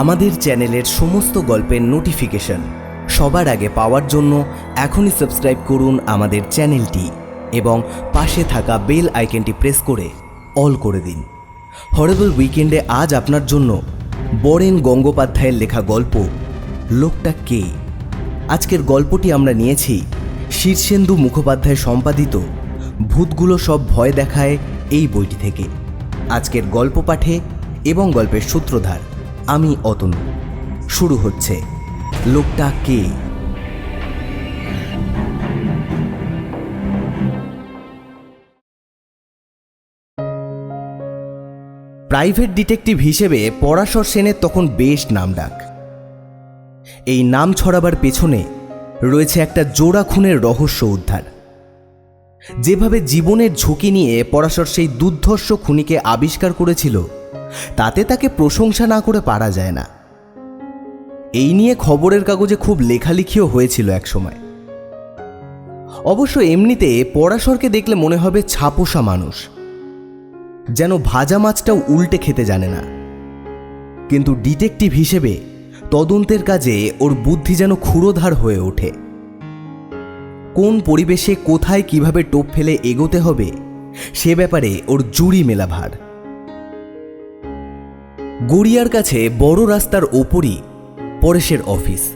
আমাদের চ্যানেলের সমস্ত গল্পের নোটিফিকেশন সবার আগে পাওয়ার জন্য এখনই সাবস্ক্রাইব করুন আমাদের চ্যানেলটি এবং পাশে থাকা বেল আইকনটি প্রেস করে অল করে দিন। হরেবল উইকেন্ডে আজ আপনার জন্য বরেন গঙ্গোপাধ্যায়ের লেখা গল্প, লোকটা কে? আজকের গল্পটি আমরা নিয়েছি শীর্ষেন্দু মুখোপাধ্যায় সম্পাদিত, ভূতগুলো সব ভয় দেখায় এই বইটি থেকে। আজকের গল্প পাঠে এবং গল্পের সূত্রধার আমি অতনু শুরু হচ্ছে লোকটা কে? প্রাইভেট ডিটেকটিভ হিসেবে পরাশর সেনের তখন বেশ নাম ডাক এই নাম ছড়াবার পেছনে রয়েছে একটা জোড়া খুনের রহস্য উদ্ধার। যেভাবে জীবনের ঝুঁকি নিয়ে পরাশর সেই দুর্ধর্ষ খুনিকে আবিষ্কার করেছিল তাতে তাকে প্রশংসা না করে পারা যায় না। এই নিয়ে খবরের কাগজে খুব লেখালেখিও হয়েছিল একসময়। অবশ্য এমনিতে পরাশরকে দেখলে মনে হবে ছাপোষা মানুষ। যেন ভাজা মাছটাও উল্টে খেতে জানে না। কিন্তু ডিটেকটিভ হিসেবে তদন্তের কাজে ওর বুদ্ধি যেন ক্ষুরোধার হয়ে ওঠে। কোন পরিবেশে কোথায় কীভাবে টোপ ফেলে এগোতে হবে সে ব্যাপারে ওর জুড়ি মেলা ভার গড়িয়ার কাছে বড় রাস্তার ওপরই পরেশের অফিস।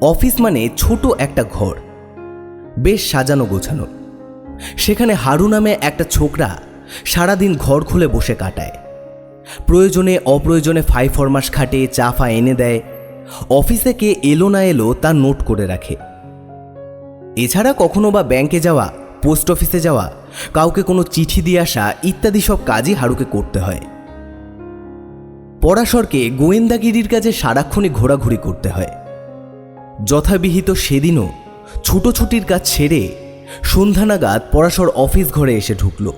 অফিস মানে ছোট একটা ঘর। বেশ সাজানো গোছানো। সেখানে হারু নামে একটা ছোকরা সারাদিন ঘর খুলে বসে কাটায়। প্রয়োজনে অপ্রয়োজনে ফাই ফরমাস খাটে চা ফা এনে দেয়। অফিসে কে এলো না এলো তা নোট করে রাখে। এছাড়া কখনো বা ব্যাংকে যাওয়া, পোস্ট অফিসে যাওয়া, কাউকে কোনো চিঠি দিয়ে আসা ইত্যাদি সব কাজই হারুকে করতে হয়। পরাশরকে গোয়েন্দাগিরির কাজে সারাক্ষণই ঘোরাঘুরি করতে হয়। যথাবিহিত সেদিনও ছুটোছুটির কাজ ছেড়ে সন্ধ্যা নাগাদ পরাশর অফিস ঘরে এসে ঢুকল।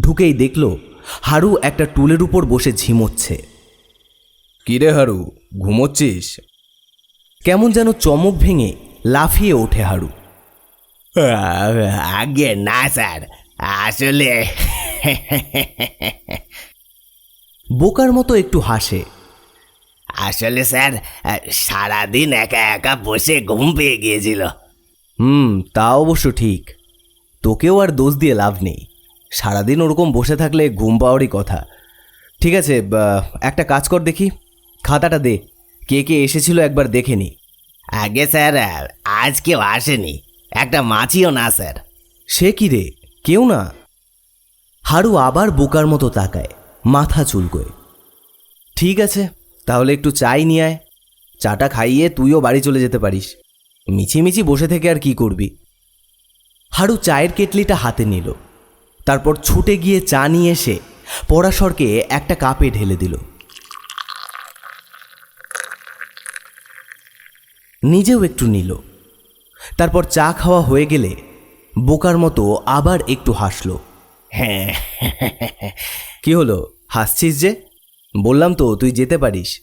ঢুকেই দেখল হারু একটা টুলের উপর বসে ঝিমোচ্ছে। কিরে হারু ঘুমোচ্ছিস? কেমন যেন চমক ভেঙে লাফিয়ে ওঠে হারু। আগে না স্যার আসলে। বোকার মতো একটু হাসে। আসলে স্যার সারাদিন একা একা বসে ঘুম পেয়ে গিয়েছিল। হুম তা অবশ্য ঠিক। তোকেও আর দোষ দিয়ে লাভ নেই। সারাদিন ওরকম বসে থাকলে ঘুম পাওয়ারই কথা। ঠিক আছে একটা কাজ কর দেখি। খাতাটা দে। কে কে এসেছিল একবার দেখে নি। আগে স্যার আজ কেউ আসেনি। একটা মাছিও না স্যার। সে কি রে? কেউ না? হারু আবার বোকার মতো তাকায়। মাথা চুলকোয়। ঠিক আছে, তাহলে একটু চাই নিয়ে আয়। চাটা খাইয়ে তুইও বাড়ি চলে যেতে পারিস। মিছিমিছি বসে থেকে আর কি করবি? হাড়ু চায়ের কেটলিটা হাতে নিল। তারপর ছুটে গিয়ে চা নিয়ে এসে পরাশরকে একটা কাপে ঢেলে দিল। নিজেও একটু নিল। তারপর চা খাওয়া হয়ে গেলে বোকার মতো আবার একটু হাসল। হ্যাঁ কি হলো? হাসছিস যে? বললাম তো, তুই যেতে পারিস।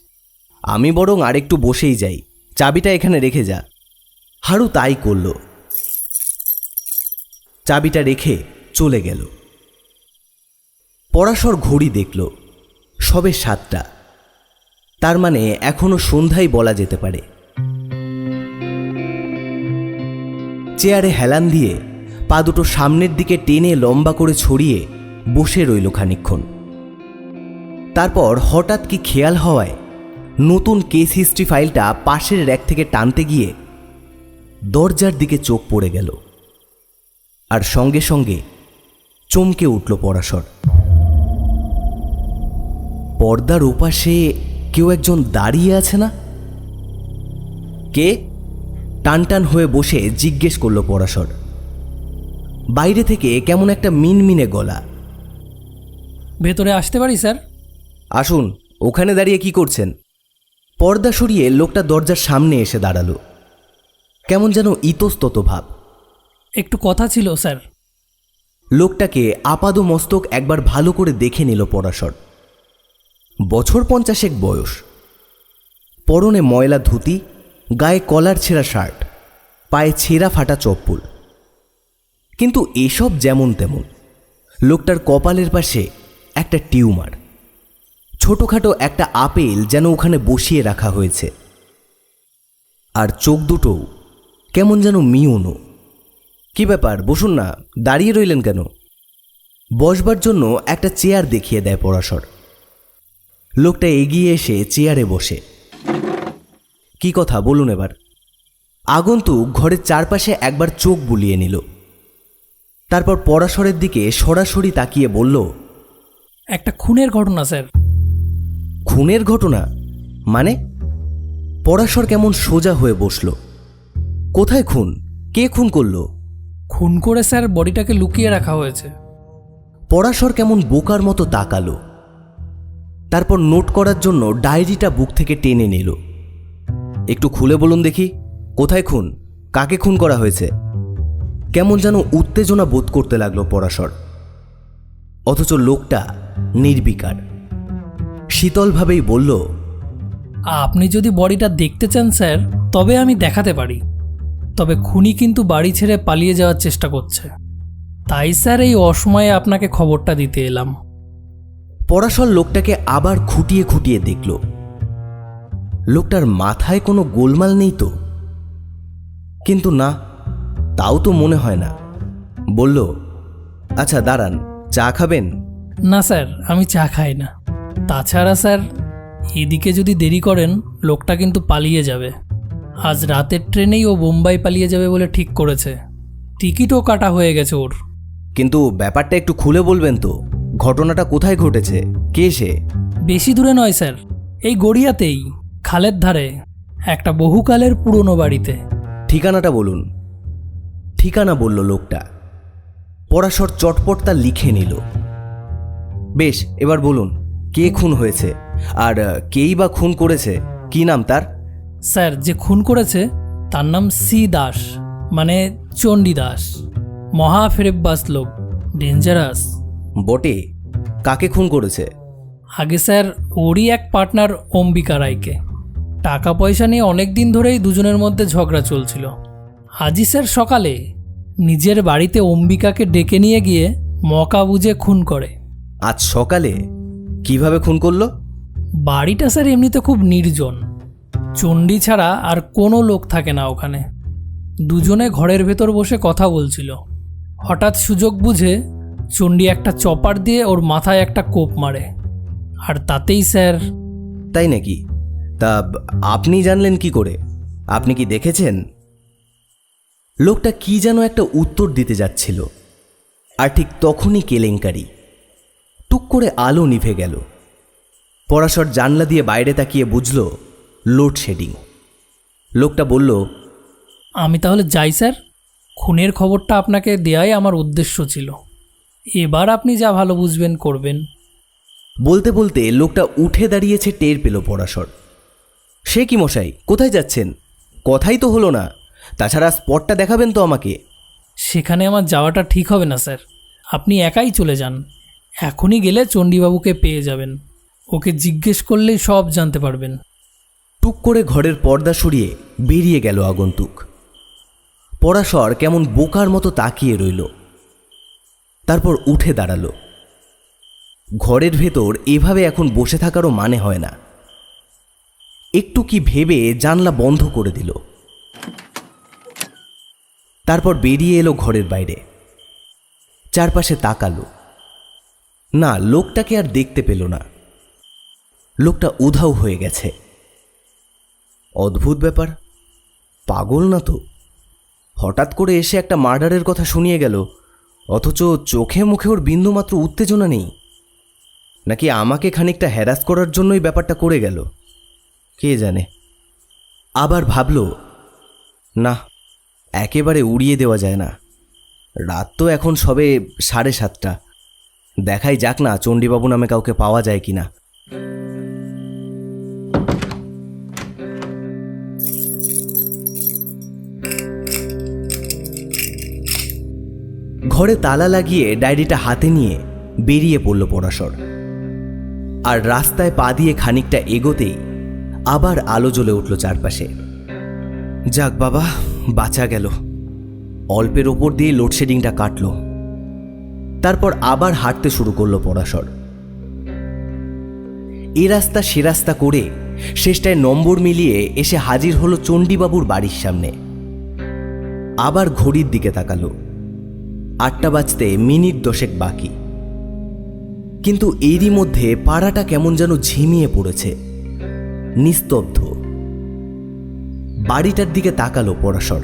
আমি বরং আরেকটু বসেই যাই। চাবিটা এখানে রেখে যা। হারু তাই করল। চাবিটা রেখে চলে গেল। পরাশর ঘড়ি দেখল। সবে সাতটা। তার মানে এখনও সন্ধ্যাই বলা যেতে পারে। চেয়ারে হেলান দিয়ে পা দুটো সামনের দিকে টেনে লম্বা করে ছড়িয়ে বসে রইল খানিক্ষণ তারপর হঠাৎ কি খেয়াল হওয়ায় নতুন কেস হিস্ট্রি ফাইলটা পাশের র্যাক থেকে টানতে গিয়ে দরজার দিকে চোখ পড়ে গেল। আর সঙ্গে সঙ্গে চমকে উঠল পরাশর। পর্দার ওপাশে কেউ একজন দাঁড়িয়ে আছে না? কে? টানটান হয়ে বসে জিজ্ঞেস করল পরাশর। বাইরে থেকে কেমন একটা মিনমিনে গলা। ভেতরে আসতে পারি, স্যার? আসুন ওখানে দাঁড়িয়ে কি করছেন? পর্দা সরিয়ে লোকটা দরজার সামনে এসে দাঁড়াল। কেমন যেন ইতস্তত ভাব। একটু কথা ছিল স্যার। লোকটাকে আপাদ মস্তক একবার ভালো করে দেখে নিল পরাশর। বছর পঞ্চাশেক বয়স। পরনে ময়লা ধুতি গায়ে কলার ছেঁড়া শার্ট পায়ে ছেঁড়া ফাটা চপ্পল। কিন্তু এসব যেমন তেমন লোকটার কপালের পাশে একটা টিউমার। ছোটোখাটো একটা আপেল যেন ওখানে বসিয়ে রাখা হয়েছে। আর চোখ দুটো কেমন যেন মিউনো। কি ব্যাপার, বসুন না, দাঁড়িয়ে রইলেন কেন? বসবার জন্য একটা চেয়ার দেখিয়ে দেয় পরাশর। লোকটা এগিয়ে এসে চেয়ারে বসে। কি কথা, বলুন এবার। আগন্তুক ঘরের চারপাশে একবার চোখ বুলিয়ে নিল। তারপর পরাশরের দিকে সরাসরি তাকিয়ে বলল, একটা খুনের ঘটনা, স্যার। খুনের ঘটনা? মানে পরাশর কেমন সোজা হয়ে বসল। কোথায় খুন? কে খুন করল? খুন করে স্যার বডিটাকে লুকিয়ে রাখা হয়েছে। পরাশর কেমন বোকার মতো তাকালো। তারপর নোট করার জন্য ডায়েরিটা বুক থেকে টেনে নিল। একটু খুলে বলুন দেখি কোথায় খুন? কাকে খুন করা হয়েছে? কেমন যেন উত্তেজনা বোধ করতে লাগল পরাশর। অথচ লোকটা নির্বিকার। শীতলভাবেই বলল আপনি যদি বডিটা দেখতে চান স্যার তবে আমি দেখাতে পারি। তবে খুনি কিন্তু বাড়ি ছেড়ে পালিয়ে যাওয়ার চেষ্টা করছে। তাই স্যার এই অসময়ে আপনাকে খবরটা দিতে এলাম। পরাশর লোকটাকে আবার খুঁটিয়ে খুঁটিয়ে দেখল। লোকটার মাথায় কোনো গোলমাল নেই তো? কিন্তু না তাও তো মনে হয় না। বলল আচ্ছা দাঁড়ান চা খাবেন? না স্যার আমি চা খাই না। তাছাড়া স্যার এদিকে যদি দেরি করেন লোকটা কিন্তু পালিয়ে যাবে। আজ রাতের ট্রেনেই ও বোম্বাই পালিয়ে যাবে বলে ঠিক করেছে। টিকিটও কাটা হয়ে গেছে ওর। কিন্তু ব্যাপারটা একটু খুলে বলবেন তো ঘটনাটা কোথায় ঘটেছে? কে সে? বেশি দূরে নয় স্যার এই গড়িয়াতেই খালের ধারে একটা বহুকালের পুরনো বাড়িতে। ঠিকানাটা বলুন। ঠিকানা বলল লোকটা। পরাশর চটপট তা লিখে নিল। বেশ এবার বলুন। কে খুন হয়েছে? আর কেই বা খুন করেছে? কি নাম তার? স্যার যে খুন করেছে তার নাম সি দাস মানে চণ্ডী দাস। মহা ফেরেব্বাস লোক ডেঞ্জারাস বটে। কাকে খুন করেছে? আগে স্যার ওরই এক পার্টনার অম্বিকা রায়কে। টাকা পয়সা নিয়ে অনেক দিন ধরেই দুজনের মধ্যে ঝগড়া চলছিল। আজই স্যার সকালে নিজের বাড়িতে অম্বিকাকে ডেকে নিয়ে গিয়ে মকা বুঝে খুন করে। আজ সকালে কীভাবে খুন করল? বাড়িটা স্যার এমনিতে খুব নির্জন। চণ্ডী ছাড়া আর কোনো লোক থাকে না ওখানে। দুজনে ঘরের ভেতর বসে কথা বলছিল। হঠাৎ সুযোগ বুঝে চণ্ডী একটা চপার দিয়ে ওর মাথায় একটা কোপ মারে। আর তাতেই স্যার তাই নাকি? তা আপনি জানলেন কি করে? আপনি কি দেখেছেন? লোকটা কি যেন একটা উত্তর দিতে যাচ্ছিল। আর ঠিক তখনই কেলেঙ্কারি। করে আলো নিভে গেল। পরাশর জানলা দিয়ে বাইরে তাকিয়ে বুঝল লোডশেডিং লোকটা বলল আমি তাহলে যাই স্যার। খুনের খবরটা আপনাকে দেয়াই আমার উদ্দেশ্য ছিল। এবার আপনি যা ভালো বুঝবেন করবেন। বলতে বলতে লোকটা উঠে দাঁড়িয়েছে টের পেল পরাশর। সে কি মশাই কোথায় যাচ্ছেন? কথাই তো হলো না। তাছাড়া স্পটটা দেখাবেন তো আমাকে। সেখানে আমার যাওয়াটা ঠিক হবে না স্যার। আপনি একাই চলে যান। এখনই গেলে চণ্ডীবাবুকে পেয়ে যাবেন। ওকে জিজ্ঞেস করলেই সব জানতে পারবেন। টুক করে ঘরের পর্দা সরিয়ে বেরিয়ে গেল আগন্তুক। পরাশর কেমন বোকার মতো তাকিয়ে রইল। তারপর উঠে দাঁড়াল। ঘরের ভেতর এভাবে এখন বসে থাকারও মানে হয় না। একটু কি ভেবে জানলা বন্ধ করে দিল। তারপর বেরিয়ে এলো ঘরের বাইরে। চারপাশে তাকালো। না, লোকটাকে আর দেখতে পেল না। লোকটা উধাও হয়ে গেছে। অদ্ভুত ব্যাপার, পাগল না তো? হঠাৎ করে এসে একটা মার্ডারের কথা শুনিয়ে গেল, অথচ চোখে মুখে ওর বিন্দুমাত্র উত্তেজনা নেই। নাকি আমাকে খানিকটা হ্যারাস করার জন্যই ব্যাপারটা করে গেল? কে জানে? আবার ভাবল, না, একেবারে উড়িয়ে দেওয়া যায় না। রাত তো এখন সবে সাড়ে সাতটা। দেখাই যাক না চণ্ডীবাবু নামে কাউকে পাওয়া যায় কিনা। ঘরে তালা লাগিয়ে ডায়েরিটা হাতে নিয়ে বেরিয়ে পড়ল পরাশর। আর রাস্তায় পা দিয়ে খানিকটা এগোতেই আবার আলো জ্বলে উঠল চারপাশে। যাক বাবা, বাঁচা গেল। অল্পের ওপর দিয়ে লোডশেডিংটা কাটল। তারপর আবার হাঁটতে শুরু করল পরাশর। এ রাস্তা সে রাস্তা করে শেষটায় নম্বর মিলিয়ে এসে হাজির হলো চণ্ডীবাবুর বাড়ির সামনে। আবার ঘড়ির দিকে তাকালো। আটটা বাজতে মিনিট দশেক বাকি। কিন্তু এরই মধ্যে পাড়াটা কেমন যেন ঝিমিয়ে পড়েছে। নিস্তব্ধ। বাড়িটার দিকে তাকালো পরাশর।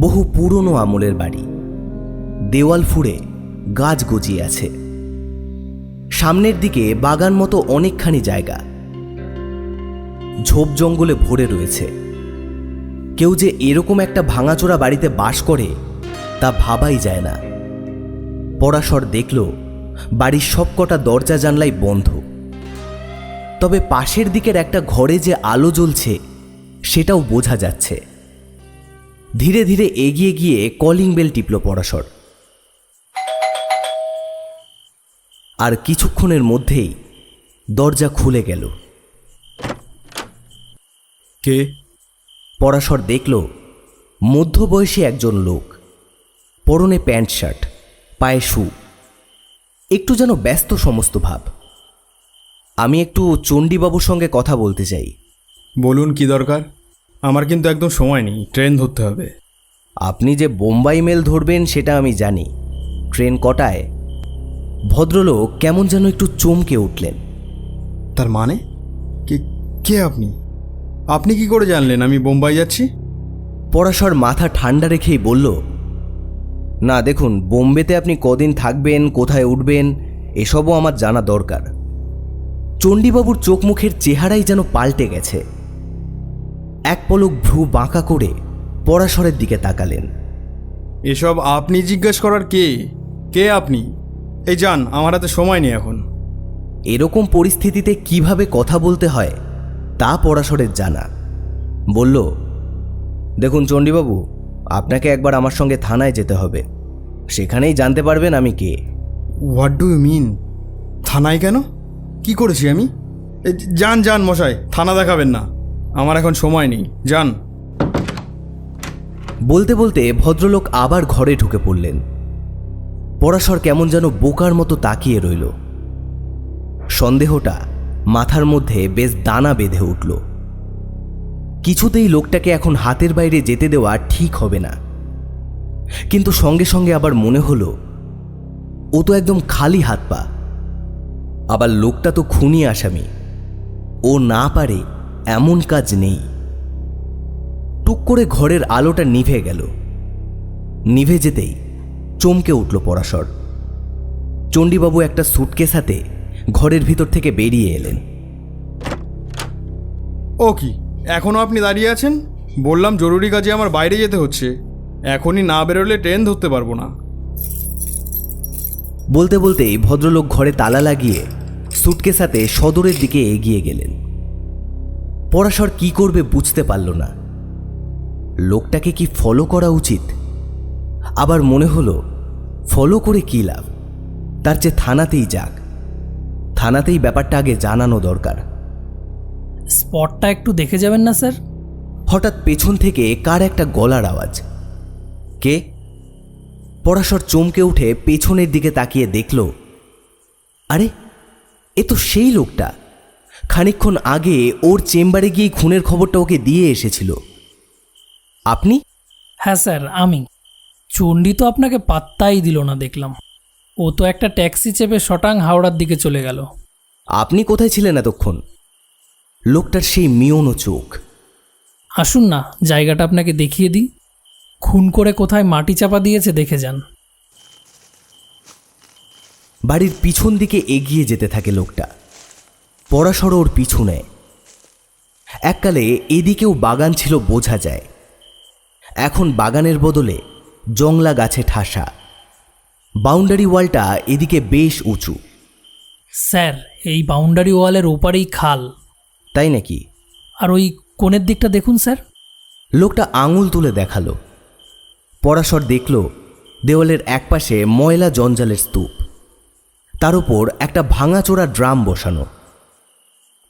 বহু পুরনো আমলের বাড়ি। দেওয়াল ফুঁড়ে গাছ গজিয়ে আছে। সামনের দিকে বাগান মতো অনেকখানি জায়গা। ঝোপ জঙ্গলে ভরে রয়েছে। কেউ যে এরকম একটা ভাঙাচোরা বাড়িতে বাস করে, তা ভাবাই যায় না। পরাশর দেখল, বাড়ির সবকটা দরজা জানলাই বন্ধ। তবে পাশের দিকের একটা ঘরে যে আলো জ্বলছে, সেটাও বোঝা যাচ্ছে। ধীরে ধীরে এগিয়ে গিয়ে কলিং বেল টিপল পরাশর। আর কিছুক্ষণের মধ্যেই দরজা খুলে গেল। কে? পরাশর দেখল মধ্যবয়সী একজন লোক পরনে প্যান্ট শার্ট পায়ে শু। একটু যেন ব্যস্ত সমস্ত ভাব। আমি একটু চণ্ডীবাবুর সঙ্গে কথা বলতে চাই। বলুন কি দরকার? আমার কিন্তু একদম সময় নেই ট্রেন ধরতে হবে। আপনি যে বোম্বাই মেল ধরবেন সেটা আমি জানি। ট্রেন কটায়? ভদ্রলোক কেমন যেন একটু চমকে উঠলেন। তার মানে? কে কে আপনি? আপনি কি করে জানলেন আমি বোম্বাই যাচ্ছি? পরাশর মাথা ঠান্ডা রেখেই বলল না দেখুন বোম্বেতে আপনি কদিন থাকবেন কোথায় উঠবেন এসবও আমার জানা দরকার। চণ্ডীবাবুর চোখ মুখের চেহারাই যেন পাল্টে গেছে। এক পলক ভ্রু বাঁকা করে পরাশরের দিকে তাকালেন। এসব আপনি জিজ্ঞেস করার কে? কে আপনি? এই যান আমার হাতে সময় নেই এখন। এরকম পরিস্থিতিতে কীভাবে কথা বলতে হয় তা পরাশরের জানা। বলল দেখুন চণ্ডীবাবু আপনাকে একবার আমার সঙ্গে থানায় যেতে হবে। সেখানেই জানতে পারবেন আমি কে। হোয়াট ডু ইউ মিন থানায় কেন? কি করেছি আমি? যান যান মশাই থানা দেখাবেন না। আমার এখন সময় নেই যান। বলতে বলতে ভদ্রলোক আবার ঘরে ঢুকে পড়লেন। পরাশর কেমন যেন বোকার মতো তাকিয়ে রইল। সন্দেহটা মাথার মধ্যে বেশ দানা বেঁধে উঠল। কিছুতেই লোকটাকে এখন হাতের বাইরে যেতে দেওয়া ঠিক হবে না। কিন্তু সঙ্গে সঙ্গে আবার মনে হলো, ও তো একদম খালি হাত পা। আবার লোকটা তো খুনি আসামি। ও না পারে এমন কাজ নেই। টুক করে ঘরের আলোটা নিভে গেল। নিভে যেতেই চমকে উঠল পরাশর। চণ্ডীবাবু একটা সুটকেস হাতে ঘরের ভিতর থেকে বেরিয়ে এলেন। ও কি এখনও আপনি দাঁড়িয়ে আছেন? বললাম জরুরি কাজে আমার বাইরে যেতে হচ্ছে। এখনই না বেরোলে ট্রেন ধরতে পারব না। বলতে বলতেই ভদ্রলোক ঘরে তালা লাগিয়ে সুটকেস হাতে সদরের দিকে এগিয়ে গেলেন। পরাশর কি করবে বুঝতে পারল না। লোকটাকে কি ফলো করা উচিত? আবার মনে হলো ফলো করে কী লাভ? তার চেয়ে থানাতেই যাক। থানাতেই ব্যাপারটা আগে জানানো দরকার। স্পটটা একটু দেখে যাবেন না স্যার? হঠাৎ পেছন থেকে কার একটা গলার আওয়াজ। কে? পরাশর চমকে উঠে পেছনের দিকে তাকিয়ে দেখল আরে এ তো সেই লোকটা। খানিকক্ষণ আগে ওর চেম্বারে গিয়ে খুনের খবরটা ওকে দিয়ে এসেছিল। আপনি? হ্যাঁ স্যার আমি। চণ্ডী তো আপনাকে পাত্তাই দিল না দেখলাম। ও তো একটা ট্যাক্সি চেপে শটাং হাওড়ার দিকে চলে গেল। আপনি কোথায় ছিলেন এতক্ষণ? লোকটার সেই মিয়নো চোখ। আসুন না জায়গাটা আপনাকে দেখিয়ে দিই। খুন করে কোথায় মাটি চাপা দিয়েছে দেখে যান। বাড়ির পিছন দিকে এগিয়ে যেতে থাকে লোকটা। পরাশর ওর পিছু নেয় এককালে এদিকেও বাগান ছিল বোঝা যায়। এখন বাগানের বদলে জংলা গাছে ঠাসা। বাউন্ডারি ওয়ালটা এদিকে বেশ উঁচু। স্যার এই বাউন্ডারি ওয়ালের ওপারেই খাল। তাই নাকি? আর ওই কোণের দিকটা দেখুন স্যার। লোকটা আঙুল তুলে দেখাল। পরাশর দেখল দেওয়ালের একপাশে ময়লা জঞ্জালের স্তূপ। তার উপর একটা ভাঙাচোরা ড্রাম বসানো।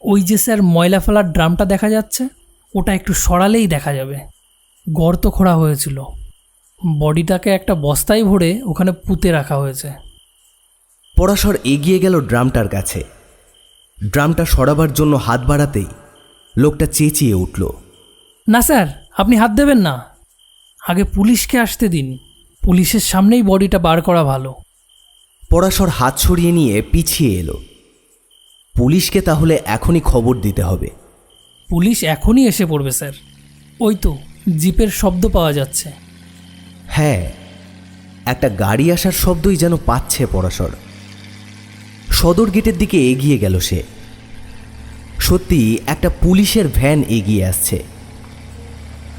ওই যে স্যার ময়লা ফেলার ড্রামটা দেখা যাচ্ছে? ওটা একটু সরালেই দেখা যাবে। গর্ত খোঁড়া হয়েছিল। বডিটাকে একটা বস্তায় ভরে ওখানে পুঁতে রাখা হয়েছে। পরাশর এগিয়ে গেল ড্রামটার কাছে। ড্রামটা সরাবার জন্য হাত বাড়াতেই লোকটা চেঁচিয়ে উঠল। না স্যার আপনি হাত দেবেন না। আগে পুলিশকে আসতে দিন। পুলিশের সামনেই বডিটা বার করা ভালো। পরাশর হাত সরিয়ে নিয়ে পিছিয়ে এলো। পুলিশকে তাহলে এখনই খবর দিতে হবে। পুলিশ এখনই এসে পড়বে স্যার। ওই তো জিপের শব্দ পাওয়া যাচ্ছে। হ্যাঁ একটা গাড়ি আসার শব্দই যেন পাচ্ছে পরাশর। সদর গেটের দিকে এগিয়ে গেল সে। সত্যি একটা পুলিশের ভ্যান এগিয়ে আসছে।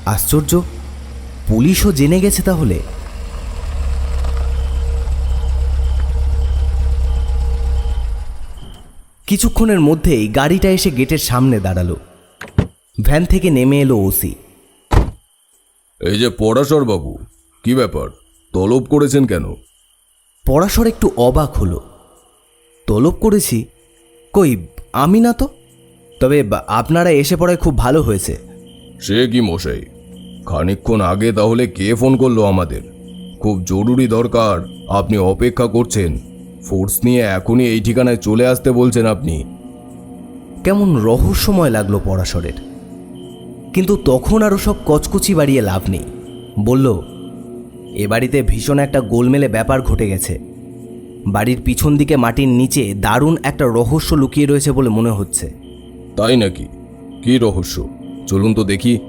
আশ্চর্য, পুলিশও জেনে গেছে তাহলে। কিছুক্ষণের মধ্যেই গাড়িটা এসে গেটের সামনে দাঁড়াল। ভ্যান থেকে নেমে এলো ওসি। এই যে পরাশর বাবু কি ব্যাপার? তলব করেছেন কেন? পরাশর একটু অবাক হলো। তলব করেছি? কই আমি না তো? তবে আপনারা এসে পড়ায় খুব ভালো হয়েছে। সে কি মশাই? খানিকক্ষণ আগে তাহলে কে ফোন করল আমাদের? খুব জরুরি দরকার আপনি অপেক্ষা করছেন। ফোর্স নিয়ে এখনই এই ঠিকানায় চলে আসতে বলছেন আপনি। কেমন রহস্যময় লাগল পরাশরের। কিন্তু তখন আরও সব কচকুচি বাড়িয়ে লাভ নেই। বলল এ বাড়িতে ভীষণ একটা গোলমেলে ব্যাপার ঘটে গেছে। বাড়ির পিছন দিকে মাটির নিচে দারুণ একটা রহস্য লুকিয়ে রয়েছে বলে মনে হচ্ছে। তাই নাকি? কি রহস্য? চলুন তো দেখি।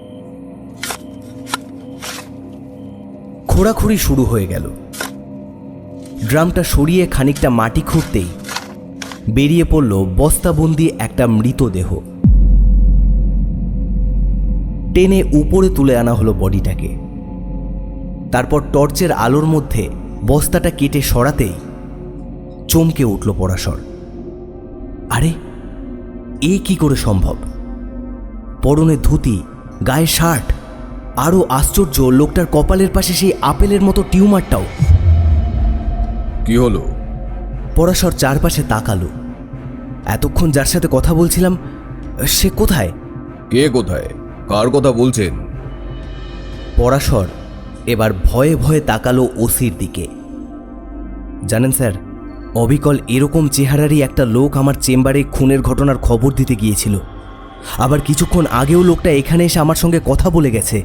খোঁড়াখুড়ি শুরু হয়ে গেল। ড্রামটা সরিয়ে খানিকটা মাটি খুঁড়তেই বেরিয়ে পড়ল বস্তাবন্দি একটা মৃতদেহ। টেনে উপরে তুলে আনা হলো বডিটাকে। তারপর টর্চের আলোর মধ্যে বস্তাটা কেটে সরাতেই চমকে উঠল পরাশর। আরে এ কি করে সম্ভব? পরনে ধুতি গায়ে শার্ট আরও আশ্চর্য লোকটার কপালের পাশে সেই আপেলের মতো টিউমারটাও। কি হলো? পরাশর চারপাশে তাকালো। এতক্ষণ যার সাথে কথা বলছিলাম সে কোথায়? কে কোথায়? কার কথা বলছেন? পরাশর এবার ভয়ে ভয়ে তাকালো ওসির দিকে। জানেন স্যার অবিকল এরকম চেহারারই একটা লোক আমার চেম্বারে খুনের ঘটনার খবর দিতে গিয়েছিল। আবার কিছুক্ষণ আগেও লোকটা এখানে এসে আমার সঙ্গে কথা বলে গেছে।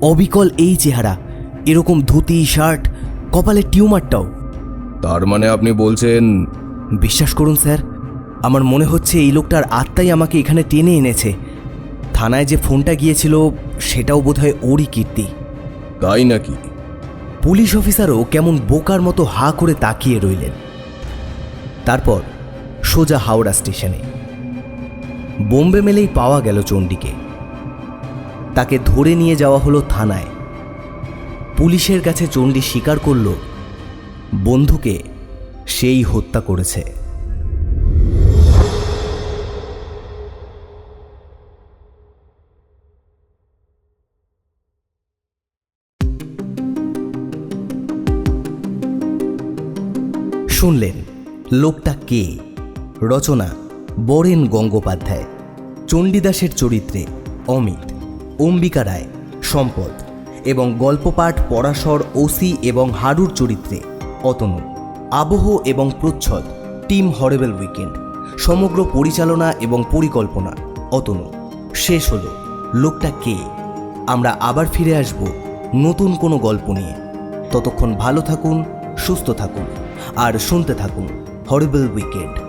অবিকল এই চেহারা এরকম ধুতি শার্ট কপালে টিউমারটাও। তার মানে আপনি বলছেন বিশ্বাস করুন স্যার আমার মনে হচ্ছে এই লোকটার আত্মাই আমাকে এখানে টেনে এনেছে। থানায় যে ফোনটা গিয়েছিল সেটাও বোধহয় ওরই কীর্তি। তাই নাকি? পুলিশ অফিসারও কেমন বোকার মতো হা করে তাকিয়ে রইলেন। তারপর সোজা হাওড়া স্টেশনে। বোম্বে মেলেই পাওয়া গেল চণ্ডীকে। তাকে ধরে নিয়ে যাওয়া হলো থানায়। পুলিশের কাছে চণ্ডী স্বীকার করল, বন্ধুকে সেই হত্যা করেছে। শুনলেন, লোকটা কে? রচনা, বরেন গঙ্গোপাধ্যায়। চণ্ডীদাসের চরিত্রে অমিত, অম্বিকা রায়, সম্পদ এবং গল্পপাঠ পরাশর, ওসি এবং হাডুর চরিত্রে অতনু। আবহ এবং প্রচ্ছদ, টিম হরেবেল উইকেন্ড। সমগ্র পরিচালনা এবং পরিকল্পনা অতনু। শেষ হলো, লোকটা কে? আমরা আবার ফিরে আসব নতুন কোনো গল্প নিয়ে। ততক্ষণ ভালো থাকুন, সুস্থ থাকুন। আর শুনতে থাকুন হরিবেল উইকেন্ড